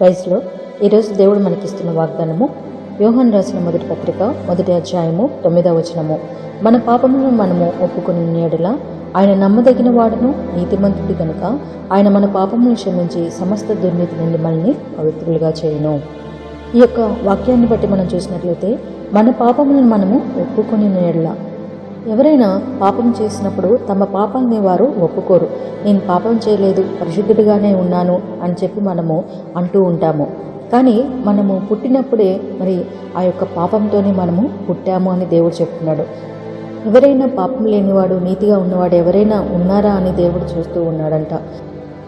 ప్రైజ్లో ఈరోజు దేవుడు మనకిస్తున్న వాగ్దానము యోహన్ రాసిన మొదటి పత్రిక మొదటి అధ్యాయము తొమ్మిదవ వచనము. మన పాపములను మనము ఒప్పుకుని నేడులా ఆయన నమ్మదగిన వాడును నీతిమంతుడు కనుక ఆయన మన పాపమును క్షమించి సమస్త దుర్నీతి నుండి మనల్ని పవిత్రులుగా చేయను. ఈ యొక్క వాక్యాన్ని బట్టి మనం చూసినట్లయితే మన పాపములను మనము ఒప్పుకొని నేడులా ఎవరైనా పాపం చేసినప్పుడు తమ పాపాన్ని వారు ఒప్పుకోరు. నేను పాపం చేయలేదు పరిశుద్ధుడిగానే ఉన్నాను అని చెప్పి మనము అంటూ ఉంటాము. కానీ మనము పుట్టినప్పుడే మరి ఆ యొక్క పాపంతోనే మనము పుట్టాము అని దేవుడు చెప్తున్నాడు. ఎవరైనా పాపం లేనివాడు నీతిగా ఉన్నవాడు ఎవరైనా ఉన్నారా అని దేవుడు చూస్తూ ఉన్నాడంట.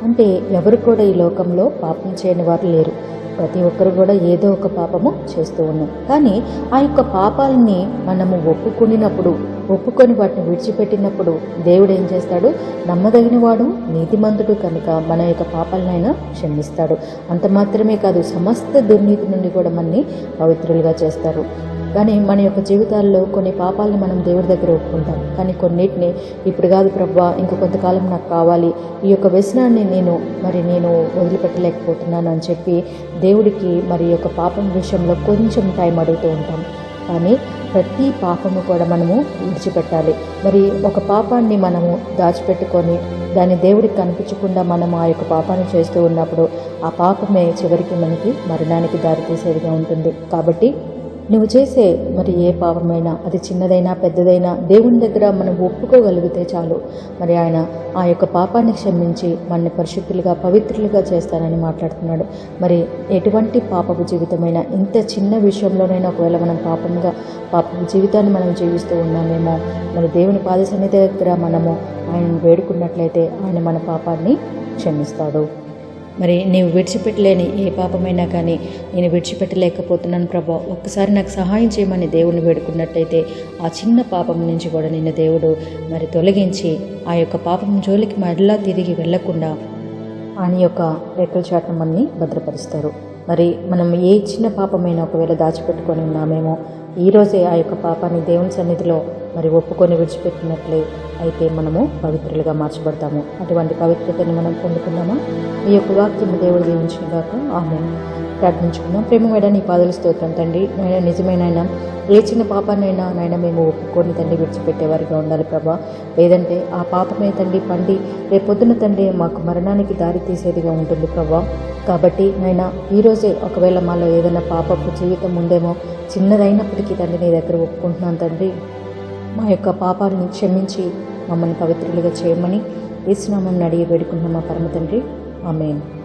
అంటే ఎవరు కూడా ఈ లోకంలో పాపం చేయని వారు లేరు. ప్రతి ఒక్కరు కూడా ఏదో ఒక పాపము చేస్తూ ఉన్నాం. కానీ ఆ యొక్క పాపాలని మనము ఒప్పుకునినప్పుడు ఒప్పుకొని వాటిని విడిచిపెట్టినప్పుడు దేవుడు ఏం చేస్తాడు? నమ్మదగిన వాడు నీతిమంతుడు కనుక మన యొక్క పాపాలనైనా క్షమిస్తాడు. అంత మాత్రమే కాదు సమస్త దుర్నీతి నుండి కూడా మనని పవిత్రులుగా చేస్తారు. కానీ మన యొక్క జీవితాల్లో కొన్ని పాపాలను మనం దేవుడి దగ్గర ఒప్పుకుంటాం. కానీ కొన్నిటిని ఇప్పుడు కాదు ప్రభా ఇంక కొంతకాలం నాకు కావాలి. ఈ యొక్క వ్యసనాన్ని నేను మరి నేను వదిలిపెట్టలేకపోతున్నాను అని చెప్పి దేవుడికి మరి యొక్క పాపం విషయంలో కొంచెం టైం అడుగుతూ ఉంటాం. కానీ ప్రతి పాపము కూడా మనము విడిచిపెట్టాలి. మరి ఒక పాపాన్ని మనము దాచిపెట్టుకొని దాన్ని దేవుడికి కనిపించకుండా మనం ఆ యొక్క పాపాన్ని చేస్తూ ఉన్నప్పుడు ఆ పాపమే చివరికి మనకి మరణానికి దారితీసేదిగా ఉంటుంది. కాబట్టి నువ్వు చేసే మరి ఏ పాపమైనా అది చిన్నదైనా పెద్దదైనా దేవుని దగ్గర మనం ఒప్పుకోగలిగితే చాలు. మరి ఆయన ఆ యొక్క పాపాన్ని క్షమించి మనని పరిశుద్ధులుగా పవిత్రులుగా చేస్తానని మాట్లాడుతున్నాడు. మరి ఎటువంటి పాపపు జీవితమైనా ఇంత చిన్న విషయంలోనైనా ఒకవేళ మనం పాపంగా పాపపు జీవితాన్ని మనం జీవిస్తూ ఉన్నామేమో మరి దేవుని పాద సన్నిధి దగ్గర మనము ఆయన వేడుకున్నట్లయితే ఆయన మన పాపాన్ని క్షమిస్తాడు. మరి నీవు విడిచిపెట్టలేని ఏ పాపమైనా కానీ నేను విడిచిపెట్టలేకపోతున్నాను ప్రభా. ఒక్కసారి నాకు సహాయం చేయమని దేవుని వేడుకున్నట్టయితే ఆ చిన్న పాపం నుంచి కూడా నిన్న దేవుడు మరి తొలగించి ఆ యొక్క పాపం జోలికి మరలా తిరిగి వెళ్ళకుండా ఆయన యొక్క రెక్కల చాటును మనల్ని భద్రపరుస్తారు. మరి మనం ఏ చిన్న పాపమైనా ఒకవేళ దాచిపెట్టుకొని ఉన్నామేమో ఈరోజే ఆ యొక్క పాపాన్ని దేవుని సన్నిధిలో మరి ఒప్పుకొని విడిచిపెట్టినట్లే అయితే మనము పవిత్రులుగా మార్చబడతాము. అటువంటి పవిత్రతని మనం పొందుకుందామా? ఈ యొక్క వాక్యం దేవుడు దీవించినగాక ఆమె ప్రార్థించుకుందాం. ప్రేమ వేడ నీ పాదలు స్తోత్రం తండ్రి. నాయన నిజమైన ఆయన ఏ చిన్న పాపాన్నైనా నాయన మేము ఒప్పుకొని తండ్రి విడిచిపెట్టేవారిగా ఉండాలి ప్రభా. లేదంటే ఆ పాపమే తండ్రి పండి రేపొద్దున తండ్రి మాకు మరణానికి దారి తీసేదిగా ఉంటుంది ప్రభా. కాబట్టి నాయన ఈరోజే ఒకవేళ మాలో ఏదైనా పాపపు జీవితం ఉందేమో చిన్నదైనప్పటికీ తండ్రి నీ దగ్గర ఒప్పుకుంటున్నాను తండ్రి. మా యొక్క పాపాలను క్షమించి మమ్మల్ని పవిత్రులుగా చేయమని ఏసునామం అడిగి వేడుకుంటున్నాం మా పరమ తండ్రి. ఆమెను.